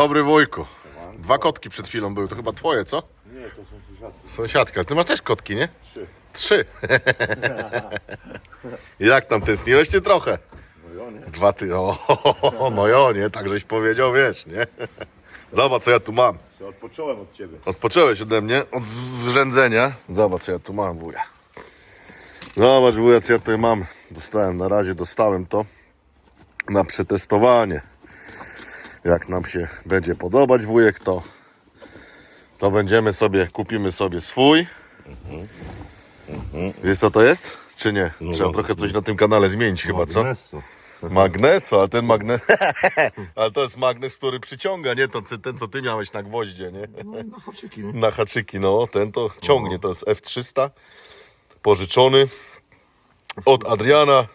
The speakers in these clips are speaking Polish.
Dobry wujku. Dwa kotki przed chwilą były, to chyba twoje, co? Nie, to są sąsiadki. Sąsiadka. Ty masz też kotki, nie? Trzy. Trzy. Jak tam tęskniłeś ty trochę? No i one. Dwa ty. O, no jo, nie? Tak żeś powiedział, wiesz, nie? Zobacz, co ja tu mam. Odpocząłem od ciebie. Odpocząłeś ode mnie, od zrzędzenia. Zobacz, co ja tu mam, wuja. Zobacz, wuja, co ja tutaj mam. Dostałem, na razie dostałem to na przetestowanie. Jak nam się będzie podobać, wujek, to, to będziemy sobie, kupimy sobie swój. Wiesz, co to jest? Czy nie? Trzeba trochę coś na tym kanale zmienić chyba, co? Magnesu. Magneso, ale ten magnes... ale to jest magnes, który przyciąga, nie? To ten, co ty miałeś na gwoździe, nie? No haczyki, nie? na haczyki, no ten to ciągnie, to jest F300 pożyczony od Adriana.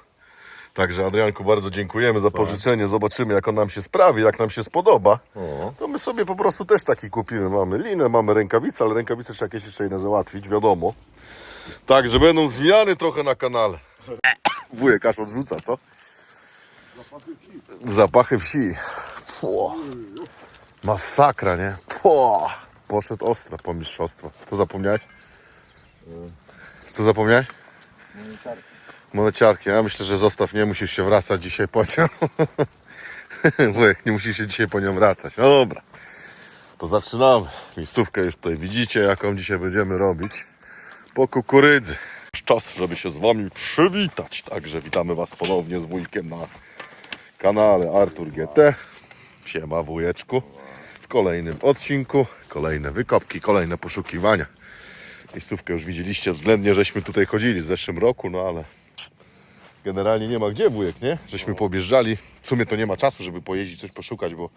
Także Adrianku bardzo dziękujemy za pożyczenie. Zobaczymy jak on nam się sprawi, jak nam się spodoba. O. To my sobie po prostu też taki kupimy. Mamy linę, mamy rękawice, ale rękawice trzeba jakieś jeszcze inne załatwić, wiadomo. Także będą zmiany trochę na kanale. Wujek aż odrzuca, co? Zapachy wsi. Pło. Masakra, nie? Pło. Poszedł ostro po mistrzostwo. Co zapomniałeś? Co zapomniałeś? Moneciarki. Ja myślę, że zostaw, nie musisz się wracać dzisiaj po nią. Wujek, nie musisz się dzisiaj po nią wracać. No dobra. To zaczynamy. Miejscówkę już tutaj widzicie, jaką dzisiaj będziemy robić. Po kukurydzy. Czas, żeby się z wami przywitać. Także witamy was ponownie z wujkiem na kanale Artur GT. Siema wujeczku. W kolejnym odcinku kolejne wykopki, kolejne poszukiwania. Miejscówkę już widzieliście względnie, żeśmy tutaj chodzili w zeszłym roku, no ale generalnie nie ma gdzie wujek, nie? Żeśmy poobjeżdżali. W sumie to nie ma czasu, żeby pojeździć, coś poszukać, bo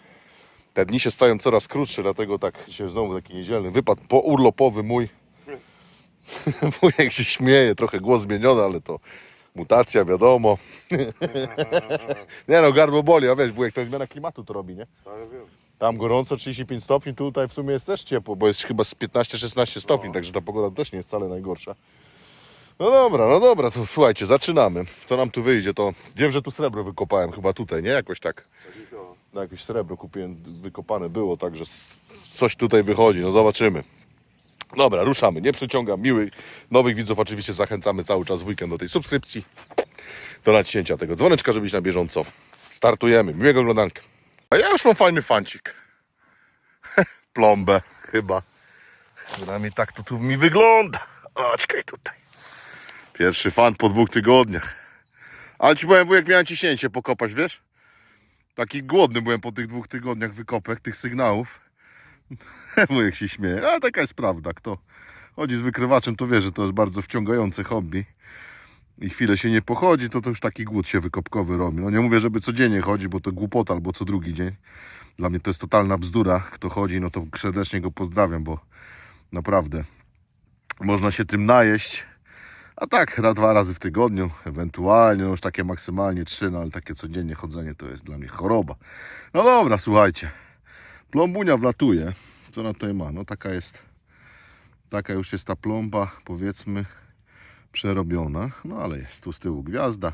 te dni się stają coraz krótsze, dlatego tak się znowu taki niedzielny wypad pourlopowy mój. Wujek się śmieje, trochę głos zmieniony, ale to mutacja, wiadomo. nie no, gardło boli, a wiesz, wujek, to zmiana klimatu to robi, nie? Ale wiem. Tam gorąco, 35 stopni, tutaj w sumie jest też ciepło, bo jest chyba z 15-16 stopni, także ta pogoda też nie jest wcale najgorsza. No dobra, no dobra, to słuchajcie, zaczynamy. Co nam tu wyjdzie, to wiem, że tu srebro wykopałem chyba tutaj, nie? Jakoś tak. No, jakieś srebro kupiłem, wykopane było, także coś tutaj wychodzi, no zobaczymy. Dobra, ruszamy, nie przeciągam. Miłych, nowych widzów oczywiście zachęcamy cały czas w weekend do tej subskrypcji, do naciśnięcia tego dzwoneczka, żeby być na bieżąco. Startujemy, miłego oglądanka. A ja już mam fajny fancik. Plombę chyba. Przynajmniej tak to tu mi wygląda. O, czekaj tutaj. Pierwszy fan po dwóch tygodniach. Ale ci powiem, wujek, miałem ciśnięcie pokopać, wiesz? Taki głodny byłem po tych dwóch tygodniach wykopek, tych sygnałów. Wujek się śmieje, ale taka jest prawda. Kto chodzi z wykrywaczem, to wie, że to jest bardzo wciągające hobby. I chwilę się nie pochodzi, to to już taki głód się wykopkowy robi. No nie mówię, żeby codziennie chodzi, bo to głupota albo co drugi dzień. Dla mnie to jest totalna bzdura. Kto chodzi, no to serdecznie go pozdrawiam, bo naprawdę można się tym najeść. A tak, raz, dwa razy w tygodniu, ewentualnie, no już takie maksymalnie trzy, no ale takie codziennie chodzenie to jest dla mnie choroba. No dobra, słuchajcie. Plombunia wlatuje. Co ona tutaj ma? No taka jest, taka już jest ta plomba, powiedzmy, przerobiona. No ale jest tu z tyłu gwiazda.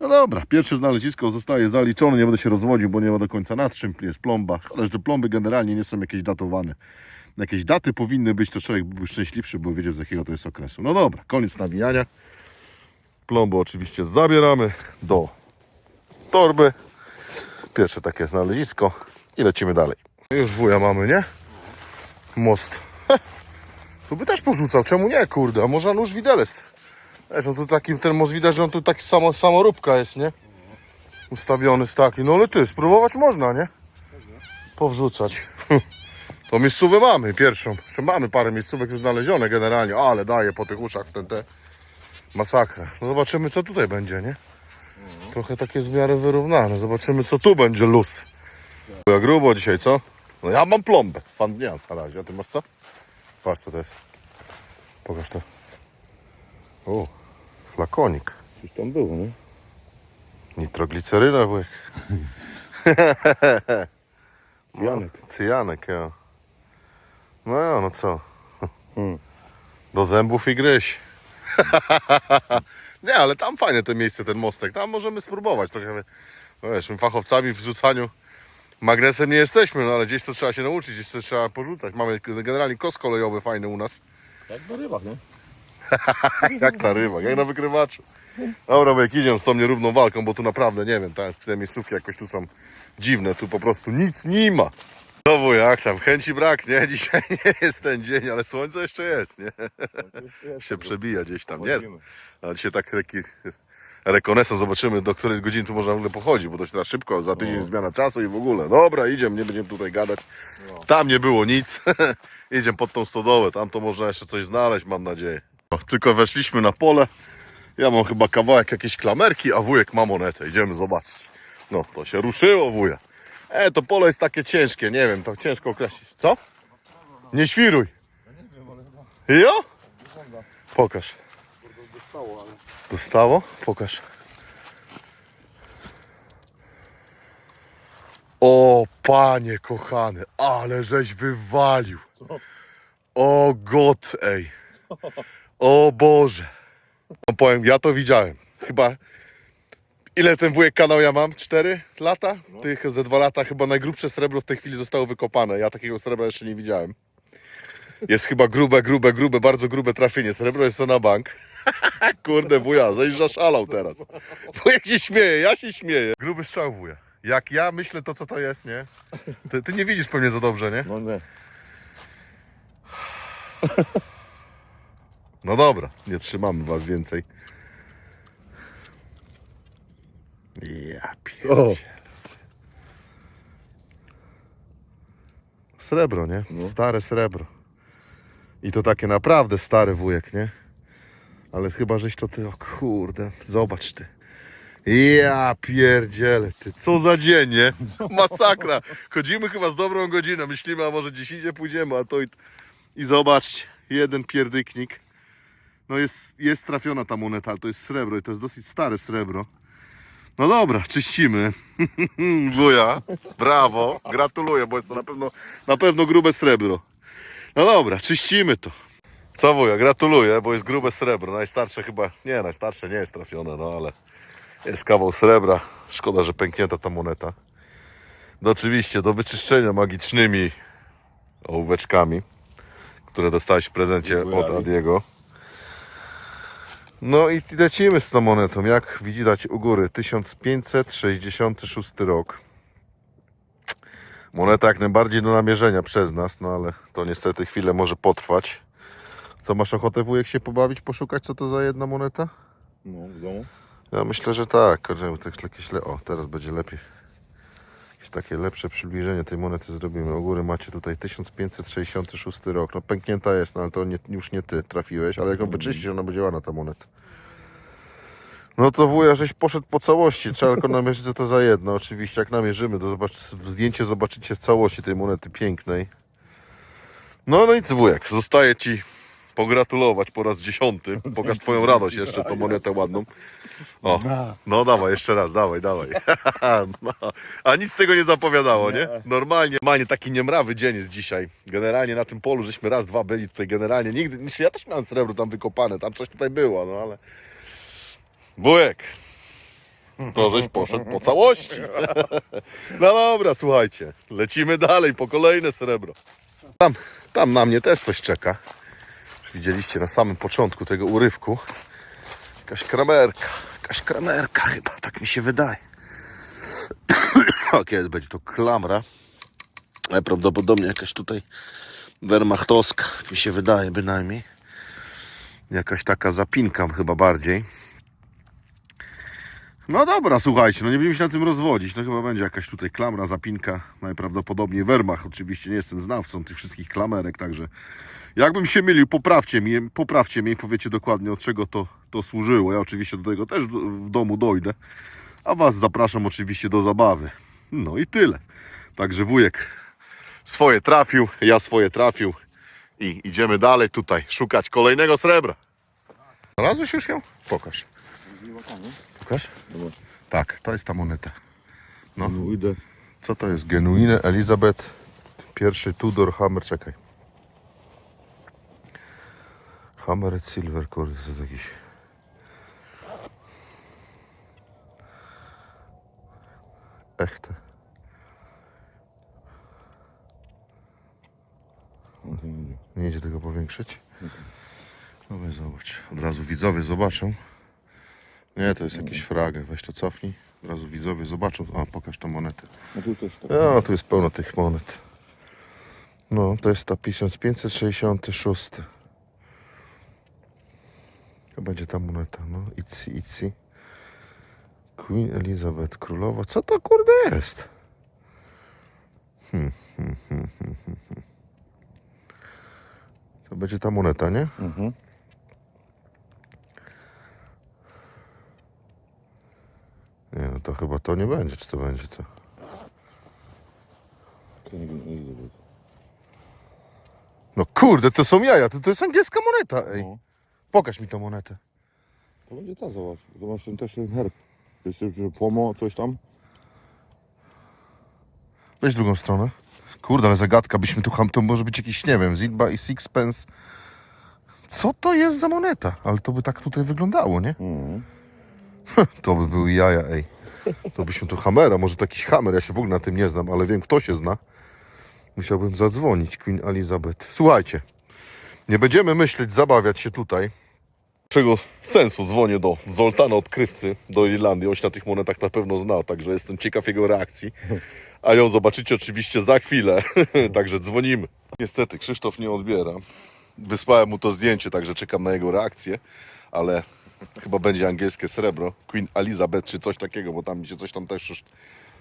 No dobra, pierwsze znalezisko zostaje zaliczone, nie będę się rozwodził, bo nie ma do końca nad czym jest plomba. Że te plomby generalnie nie są jakieś datowane. Jakieś daty powinny być, to człowiek byłby szczęśliwszy, bo wiedział z jakiego to jest okresu. No dobra, koniec nawijania. Plomby oczywiście zabieramy do torby. Pierwsze takie znalezisko i lecimy dalej. Już wuja mamy, nie? Most. Tu by też porzucał, czemu nie, kurde? A może nóż widelec? Wiesz, on tu taki, ten most widać, że on tu taki samo, samoróbka jest, nie? Ustawiony z taki, no ale ty, spróbować można, nie? Powrzucać. To miejscówę mamy, pierwszą. Jeszcze mamy parę miejscówek już znalezione generalnie, ale daje po tych uszach ten te masakra. No zobaczymy co tutaj będzie, nie? Trochę takie w miarę wyrównane. Zobaczymy co tu będzie luz. Ja grubo dzisiaj, co? No ja mam plombę. Fan dnia na razie. A ty masz co? Patrz co to jest. Pokaż to. O, flakonik. Coś tam było, nie? Nitrogliceryna, wujek. Janek. Cyjanek, ja. No ja, no co? Hmm. Do zębów i gryź. Nie, ale tam fajne to miejsce, ten mostek. Tam możemy spróbować trochę. No wiesz, my fachowcami w rzucaniu Magnesem nie jesteśmy, no ale gdzieś to trzeba się nauczyć, gdzieś to trzeba porzucać. Mamy generalnie kos kolejowy fajny u nas. Jak na rybach, nie? Jak na rybach, jak na wykrywaczu. Dobra, bo jak idziemy z tą nierówną walką, bo tu naprawdę, nie wiem, te, te miejscówki jakoś tu są dziwne, tu po prostu nic nie ma. Znowu jak tam, chęci brak, nie? Dzisiaj nie jest ten dzień, ale słońce jeszcze jest, nie? Się przebija gdzieś tam, nie? A dzisiaj tak taki rekonesans, zobaczymy do której godziny tu można w ogóle pochodzić, bo to się teraz szybko, za tydzień zmiana czasu i w ogóle. Dobra, idziemy, nie będziemy tutaj gadać. Tam nie było nic. idziemy pod tą stodołę, tam to można jeszcze coś znaleźć, mam nadzieję. No, tylko weszliśmy na pole. Ja mam chyba kawałek jakiejś klamerki, a wujek ma monetę. Idziemy zobaczyć. No, to się ruszyło, wuja. E, to pole jest takie ciężkie, nie wiem, to ciężko określić. Co? Nie świruj. Jo? Pokaż. Dostało? Pokaż. O, panie kochany, ale żeś wywalił. O, god, ej. O Boże. No powiem, ja to widziałem. Chyba. Ile ten wujek kanał ja mam? Cztery lata? Tych ze dwa lata chyba najgrubsze srebro w tej chwili zostało wykopane. Ja takiego srebra jeszcze nie widziałem. Jest chyba grube, grube, grube, bardzo grube trafienie. Srebro jest to na bank. Kurde wuja, zaszalał teraz. Wujek się śmieje, ja się śmieję. Gruby strzał wuja. Jak ja myślę to co to jest, nie? Ty, ty nie widzisz pewnie za dobrze, nie? No nie. No dobra, nie trzymamy was więcej. Ja O. pierdzie. Srebro, nie? No. Stare srebro. I to takie naprawdę stary wujek, nie? Ale chyba żeś to ty, o kurde, zobacz ty. Ja pierdzielę, ty, co za dzień, nie? Masakra. Chodzimy chyba z dobrą godzinę, myślimy, a może gdzieś idzie pójdziemy, a to i, i zobaczcie, jeden pierdyknik. No jest, jest trafiona ta moneta, ale to jest srebro i to jest dosyć stare srebro. No dobra, czyścimy. Wuja, brawo, gratuluję, bo jest to na pewno, na pewno grube srebro. No dobra, czyścimy to. Co wuja, gratuluję, bo jest grube srebro. Najstarsze chyba, nie, najstarsze nie jest trafione, no ale jest kawał srebra. Szkoda, że pęknięta ta moneta. No oczywiście do wyczyszczenia magicznymi ołóweczkami, które dostałeś w prezencie od. Adiego. No i lecimy z tą monetą. Jak widać u góry, 1566 rok. Moneta jak najbardziej do namierzenia przez nas, no ale to niestety chwilę może potrwać. Co masz ochotę wujek się pobawić, poszukać co to za jedna moneta? No, w domu. Ja myślę, że tak. Że tak jakieś le... O, teraz będzie lepiej. Takie lepsze przybliżenie tej monety zrobimy. U góry macie tutaj 1566 rok. No pęknięta jest, no ale to nie, już nie ty trafiłeś, ale jak ją wyczyścisz, ona będzie ładna ta moneta. No to wuja, żeś poszedł po całości. Trzeba tylko namierzyć, co to za jedno. Oczywiście, jak namierzymy, to zobacz, zdjęcie zobaczycie w całości tej monety pięknej. No, no co wujek, zostaje ci pogratulować po raz dziesiąty. Pokaż twoją radość jeszcze, tą monetę ładną. O, no dawaj, jeszcze raz, dawaj, dawaj. No, a nic z tego nie zapowiadało, nie? Normalnie, normalnie taki niemrawy dzień jest dzisiaj. Generalnie na tym polu żeśmy raz, dwa byli tutaj generalnie. Nigdy, znaczy ja też miałem srebro tam wykopane, tam coś tutaj było, no ale... Bujek, to żeś poszedł po całości. No dobra, słuchajcie, lecimy dalej po kolejne srebro. Tam, tam na mnie też coś czeka. Widzieliście na samym początku tego urywku. Jakaś kramerka, jakaś kramerka chyba, tak mi się wydaje. A kiedy będzie to klamra? Najprawdopodobniej jakaś tutaj wehrmachtowska, jak mi się wydaje bynajmniej. Jakaś taka zapinka chyba bardziej. No dobra, słuchajcie, no nie będziemy się na tym rozwodzić. No chyba będzie jakaś tutaj klamra, zapinka. Najprawdopodobniej Wehrmacht. Oczywiście nie jestem znawcą tych wszystkich klamerek, także jakbym się mylił, poprawcie mnie, poprawcie mnie i powiecie dokładnie od czego to, to służyło. Ja oczywiście do tego też w- domu dojdę. A Was zapraszam oczywiście do zabawy. No i tyle. Także wujek swoje trafił, ja swoje trafił i idziemy dalej tutaj szukać kolejnego srebra. Znalazłeś już ją? Pokaż. Pokaż. Dobra. Tak, to jest ta moneta. No. Genuine. Co to jest? Genuine Elizabeth. Pierwszy Tudor Hammer, czekaj. Hammered Silver, kurde, to jest jakiś... Echte. Nie idzie tego powiększyć? No zobacz. Od razu widzowie zobaczą. Nie, to jest jakiś fragę. Weź to cofnij. Od razu widzowie zobaczą. A, pokaż tą monetę. No tu też tak. No, tu jest pełno tych monet. No, to jest ta 1566. To będzie ta moneta, no. Itzy, itzy. Queen Elizabeth, królowa. Co to kurde jest? Hmm, hmm, hmm, hmm, hmm, hmm. To będzie ta moneta, nie? Mhm. Nie, no to to nie będzie. Czy to będzie to? No kurde, to są jaja. To, to jest angielska moneta, ej. No. Pokaż mi tę monetę. To będzie ta, zobacz. Zobacz ten też ten herb. Jest już pomo, coś tam. Weź drugą stronę. Kurde, ale zagadka, byśmy tu ham, to może być jakiś, nie wiem, Zidba i Sixpence. Co to jest za moneta? Ale to by tak tutaj wyglądało, nie? Mhm. To by były jaja, ej. To byśmy tu Hammera, może to jakiś Hammer, ja się w ogóle na tym nie znam, ale wiem kto się zna. Musiałbym zadzwonić, Queen Elizabeth. Słuchajcie, nie będziemy myśleć, zabawiać się tutaj. Czego sensu dzwonię do Zoltana Odkrywcy, do Irlandii. On się na tych monetach na pewno zna, także jestem ciekaw jego reakcji. A ją zobaczycie oczywiście za chwilę, także dzwonimy. Niestety Krzysztof nie odbiera. Wysłałem mu to zdjęcie, także czekam na jego reakcję, ale chyba będzie angielskie srebro, Queen Elizabeth czy coś takiego, bo tam mi się coś tam też już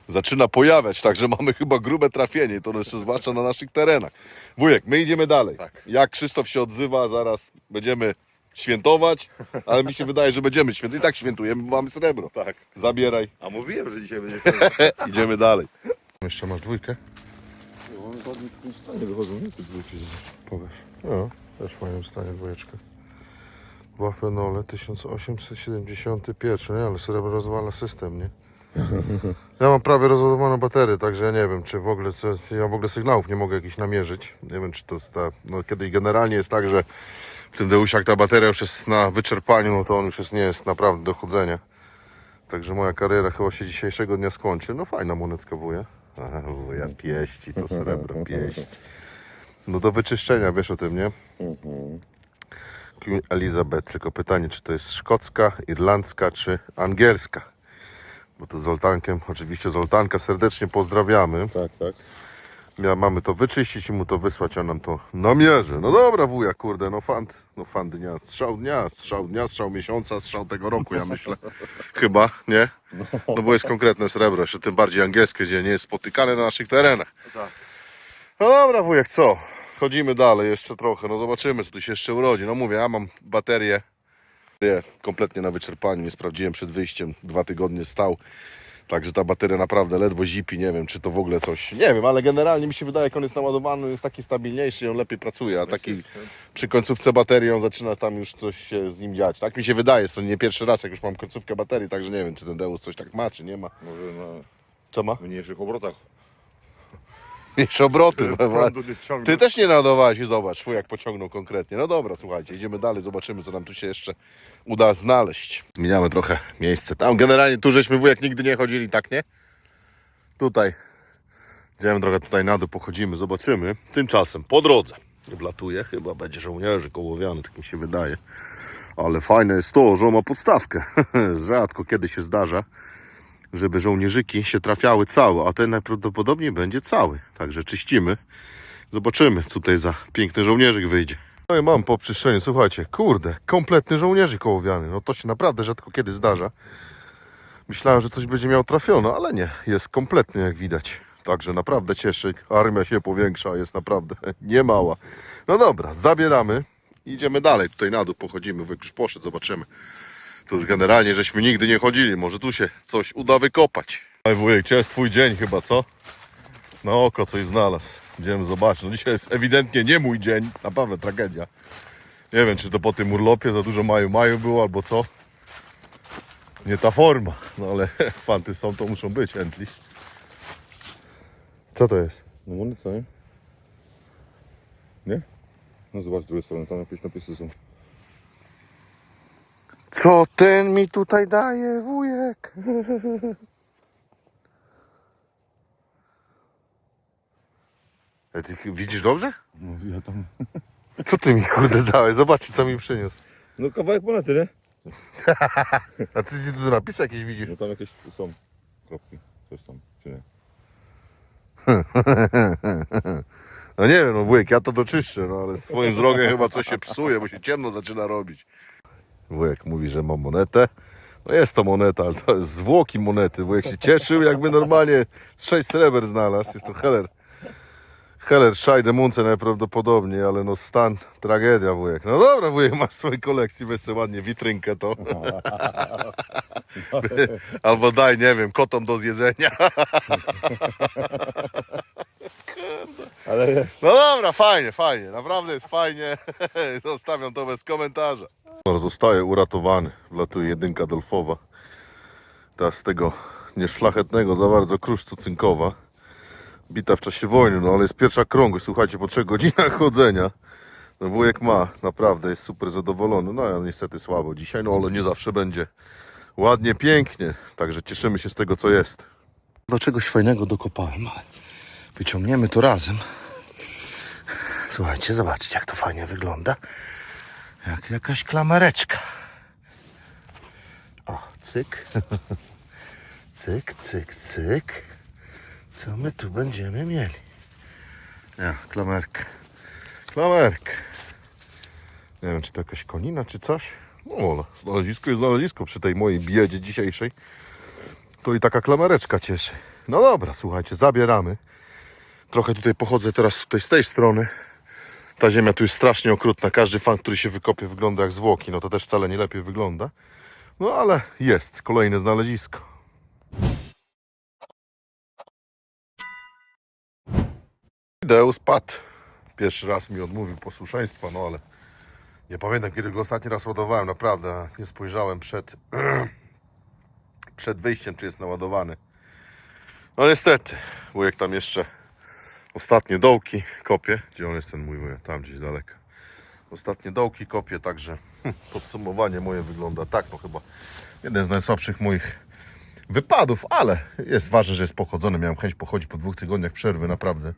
zaczyna pojawiać, także mamy chyba grube trafienie, to jeszcze zwłaszcza na naszych terenach. Wujek, my idziemy dalej. Tak. Jak Krzysztof się odzywa, zaraz będziemy świętować, ale mi się wydaje, że będziemy świętować. I tak świętujemy, bo mamy srebro. Tak. Zabieraj, A mówiłem, że dzisiaj będzie idziemy dalej. Jeszcze masz dwójkę? Nie, one w tym stanie wychodzą, nie? Te dwójki. Pokaż. No, też mają w stanie dwójeczkę. Wafenole 1871, nie? Ale srebro rozwala system, nie? Ja mam prawie rozładowaną baterię, także ja nie wiem, czy w ogóle, ja w ogóle sygnałów nie mogę jakichś namierzyć. Nie wiem, czy to jest ta, no kiedy generalnie jest tak, że w tym Deusie jak ta bateria już jest na wyczerpaniu, no to on już jest, nie jest naprawdę do chodzenia. Także moja kariera chyba się dzisiejszego dnia skończy. No fajna monetka wuja. A, wuja pieści, to srebro pieści. No do wyczyszczenia, wiesz o tym, nie? Queen Elizabeth, tylko pytanie, czy to jest szkocka, irlandzka, czy angielska? Bo to Zoltankiem, oczywiście Zoltanka serdecznie pozdrawiamy. Tak, tak. Ja, mamy to wyczyścić i mu to wysłać, a nam to namierzy. No dobra wuja, kurde, no fan, no fan dnia, strzał dnia, strzał dnia, strzał miesiąca, strzał tego roku, ja myślę. Chyba, nie? No bo jest konkretne srebro, jeszcze tym bardziej angielskie, gdzie nie jest spotykane na naszych terenach. Tak. No dobra wujek, co? Chodzimy dalej jeszcze trochę, no zobaczymy co tu się jeszcze urodzi. No mówię, ja mam baterię nie, kompletnie na wyczerpaniu, nie sprawdziłem przed wyjściem, dwa tygodnie stał. Także ta bateria naprawdę ledwo zipi, nie wiem czy to w ogóle coś, nie wiem, ale generalnie mi się wydaje, jak on jest naładowany, jest taki stabilniejszy i on lepiej pracuje, a taki przy końcówce baterii on zaczyna tam już coś się z nim dziać. Tak mi się wydaje, jest to nie pierwszy raz, jak już mam końcówkę baterii, także nie wiem, czy ten Deus coś tak ma, czy nie ma. Może na Co ma? mniejszych obrotach. Mniejsze obroty. Prądu nie ciągnie. Ty też nie nadawałeś i zobacz, twój jak pociągnął konkretnie. No dobra, słuchajcie, idziemy dalej, zobaczymy, co nam tu się jeszcze uda znaleźć. Zmieniamy trochę miejsce. Tam generalnie tu żeśmy wujek nigdy nie chodzili, tak nie? Tutaj. Idziemy trochę tutaj na dół, pochodzimy, zobaczymy. Tymczasem po drodze. Wlatuje, chyba będzie żołnierzy kołowiany, tak mi się wydaje. Ale fajne jest to, że on ma podstawkę. Rzadko kiedy się zdarza, żeby żołnierzyki się trafiały całe, a ten najprawdopodobniej będzie cały. Także czyścimy. Zobaczymy, co tutaj za piękny żołnierzyk wyjdzie. No i mam po przyszczeniu, słuchajcie, kurde, kompletny żołnierzyk kołowiany. No to się naprawdę rzadko kiedy zdarza. Myślałem, że coś będzie miał trafione, ale nie, jest kompletny jak widać. Także naprawdę cieszy, armia się powiększa, jest naprawdę niemała. No dobra, zabieramy. Idziemy dalej, tutaj na dół pochodzimy, już poszedł, zobaczymy. To już generalnie żeśmy nigdy nie chodzili, może tu się coś uda wykopać. Oj wujek, dzisiaj jest twój dzień chyba, co? Na oko coś znalazł. Idziemy zobaczyć. No dzisiaj jest ewidentnie nie mój dzień, naprawdę tragedia. Nie wiem, czy to po tym urlopie za dużo maju maju było, albo co. Nie ta forma, no ale fanty są, to muszą być, Entli. Co to jest? No moneta, nie? Nie? No zobacz z drugiej strony, tam jakieś napisy są. Co ten mi tutaj daje, wujek? Ty widzisz dobrze? No ja tam... Co ty mi kurde dałeś? Zobaczcie co mi przyniósł. No kawałek monety, nie? A ty tu napisy jakieś widzisz? No tam jakieś są kropki, coś tam, czy nie? No nie wiem, no wujek, ja to doczyszczę, no ale twoim wzrokiem chyba coś się psuje, bo się ciemno zaczyna robić. Wujek mówi, że ma monetę. No jest to moneta, ale to jest zwłoki monety. Wujek się cieszył, jakby normalnie z sześć sreber znalazł. Jest to Heller. Heller Scheidemunce najprawdopodobniej, ale no stan, tragedia wujek. No dobra wujek, masz w swojej kolekcji, weź sobie ładnie witrynkę to. Albo daj, nie wiem, kotom do zjedzenia. Ale jest. No dobra, fajnie, fajnie, naprawdę jest fajnie. Zostawiam to bez komentarza. Zostaje uratowany. Wlatuje jedynka delfowa. Ta z tego nieszlachetnego za bardzo kruszcu cynkowa. Bita w czasie wojny, no ale jest pierwsza krągłość. Słuchajcie, po trzech godzinach chodzenia. No wujek ma, naprawdę jest super zadowolony. No ja niestety słabo dzisiaj, no ale nie zawsze będzie ładnie, pięknie. Także cieszymy się z tego, co jest. Do czegoś fajnego dokopałem, ale wyciągniemy to razem. Słuchajcie, zobaczcie jak to fajnie wygląda. Jak jakaś klamereczka. O, cyk. cyk, cyk, cyk. Co my tu będziemy mieli? Ja, klamerkę. Klamerkę. Nie wiem, czy to jakaś konina, czy coś. No, ale znalezisko jest znalezisko przy tej mojej biedzie dzisiejszej. To i taka klamereczka cieszy. No dobra, słuchajcie, zabieramy. Trochę tutaj pochodzę teraz tutaj z tej strony. Ta ziemia tu jest strasznie okrutna. Każdy fan, który się wykopie, wygląda jak zwłoki. No to też wcale nie lepiej wygląda. No ale jest kolejne znalezisko. Deus padł. Pierwszy raz mi odmówił posłuszeństwa, no ale nie pamiętam kiedy go ostatni raz ładowałem. Naprawdę nie spojrzałem przed, przed wyjściem, czy jest naładowany. No niestety, wujek tam jeszcze ostatnie dołki kopie. Gdzie on jest ten mój wujek? Tam gdzieś daleko. Ostatnie dołki kopie, także podsumowanie moje wygląda tak, no chyba jeden z najsłabszych moich wypadów, ale jest ważne, że jest pochodzony. Miałem chęć pochodzić po dwóch tygodniach przerwy, naprawdę.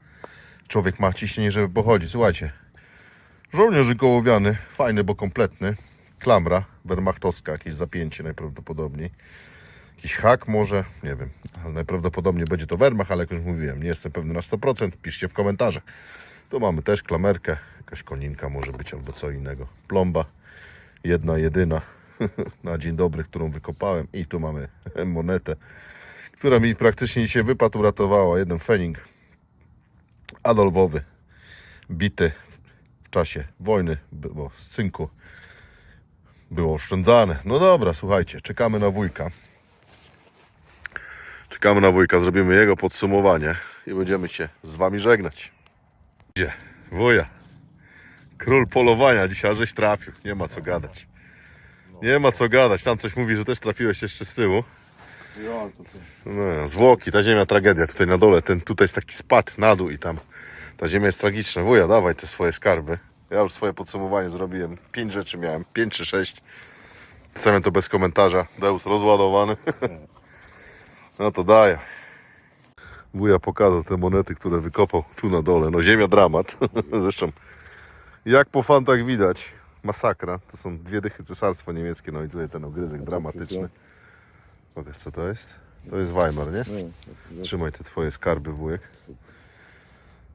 Człowiek ma ciśnienie, żeby pochodzić. Słuchajcie, żołnierz gołowiany, fajny, bo kompletny. Klamra, wehrmachtowska, jakieś zapięcie najprawdopodobniej. Jakiś hak może, nie wiem, najprawdopodobniej będzie to Wehrmacht, ale jak już mówiłem, nie jestem pewny na 100%, piszcie w komentarzach. Tu mamy też klamerkę, jakaś koninka może być albo co innego. Plomba, jedna, jedyna na dzień dobry, którą wykopałem i tu mamy monetę, która mi praktycznie dzisiaj wypad uratowała. Jeden fening Adolfowy, bity w czasie wojny, bo z cynku było oszczędzane. No dobra, słuchajcie, czekamy na wujka. Czekamy na wujka, zrobimy jego podsumowanie i będziemy się z wami żegnać. Gdzie? Wuja. Król polowania, dzisiaj żeś trafił. Nie ma co gadać. Nie ma co gadać. Tam coś mówi, że też trafiłeś jeszcze z tyłu. No, zwłoki, ta ziemia tragedia. Tutaj na dole, ten tutaj jest taki spad na dół i tam ta ziemia jest tragiczna. Wuja, dawaj te swoje skarby. Ja już swoje podsumowanie zrobiłem. Pięć rzeczy miałem, pięć czy sześć. Zostawiam to bez komentarza. Deus rozładowany. No to daję. Wuja pokazał te monety, które wykopał tu na dole. No ziemia dramat. Zresztą jak po fantach widać, masakra. To są dwie dychy cesarstwo niemieckie. No i tutaj ten ogryzek dramatyczny. Pokaż co to jest. To jest Weimar, nie? No, Trzymaj te twoje skarby, wujek.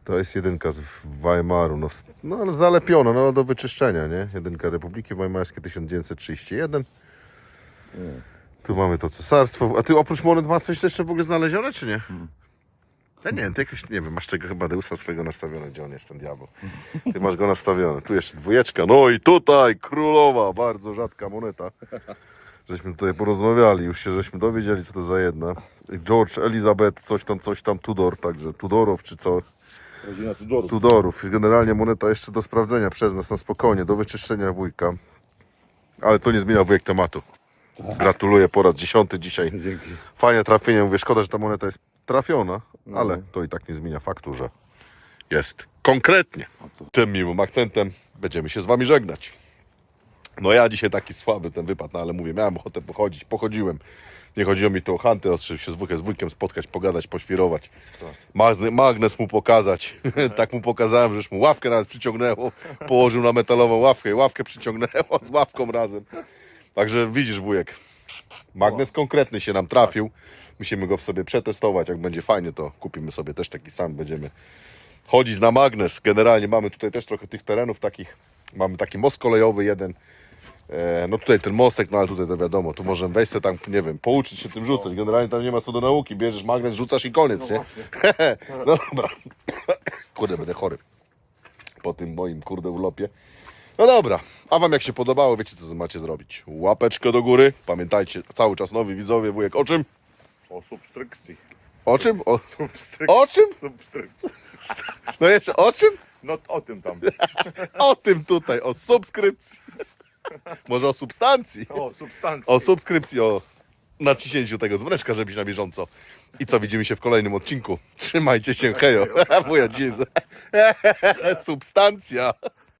To jest jedynka z Weimaru, no, no ale zalepiona, no do wyczyszczenia, nie? Jedynka Republiki Weimarskie 1931. nie. Tu mamy to cesarstwo. A ty oprócz monet masz coś jeszcze w ogóle znalezione, czy nie? Ja nie wiem, ty jakoś, nie wiem, masz tego chyba Deusa swojego nastawione, gdzie on jest, ten diabeł. Ty masz go nastawione. Tu jeszcze dwójeczka, no i tutaj królowa, bardzo rzadka moneta. Żeśmy tutaj porozmawiali, już się żeśmy dowiedzieli, co to za jedna. George Elizabeth, coś tam, coś tam, Tudor, także Tudorow, czy co, Rodzina Tudorów. Tudorów. Generalnie moneta jeszcze do sprawdzenia przez nas na spokojnie, do wyczyszczenia wujka. Ale to nie zmienia wujek tematu. Gratuluję po raz dziesiąty dzisiaj. Dzięki. Fajne trafienie, mówię, szkoda, że ta moneta jest trafiona, No. ale to i tak nie zmienia faktu, że jest konkretnie. Tym miłym akcentem będziemy się z Wami żegnać. No ja dzisiaj taki słaby ten wypad, no ale mówię, miałem ochotę pochodzić, pochodziłem. Nie chodziło mi tu o hanty, ostrzył się z wujkiem, z wujkiem spotkać, pogadać, poświrować. Magnes, magnes mu pokazać. tak mu pokazałem, że już mu ławkę nawet przyciągnęło. Położył na metalową ławkę i ławkę przyciągnęło z ławką razem. Także widzisz wujek, magnes konkretny się nam trafił. Musimy go sobie przetestować, jak będzie fajnie, to kupimy sobie też taki sam, będziemy chodzić na magnes. Generalnie mamy tutaj też trochę tych terenów takich. Mamy taki most kolejowy jeden. E, no tutaj ten mostek, no ale tutaj to wiadomo, tu możemy wejść sobie tam, nie wiem, pouczyć się tym rzucać. Generalnie tam nie ma co do nauki, bierzesz magnes, rzucasz i koniec, nie? no dobra. Kurde, będę chory po tym moim kurde urlopie. No dobra, a wam jak się podobało, wiecie co macie zrobić. Łapeczkę do góry, pamiętajcie, cały czas nowi widzowie, wujek, o czym? O substrykcji. O czym? O, Substryk... o czym? No jeszcze o czym? No o tym tam. O tym tutaj, o subskrypcji. Może o substancji. O substancji. O subskrypcji, o naciśnięciu tego dzwoneczka, żeby być na bieżąco. I co, widzimy się w kolejnym odcinku. Trzymajcie się, hejo. Moja dzisiaj... Substancja.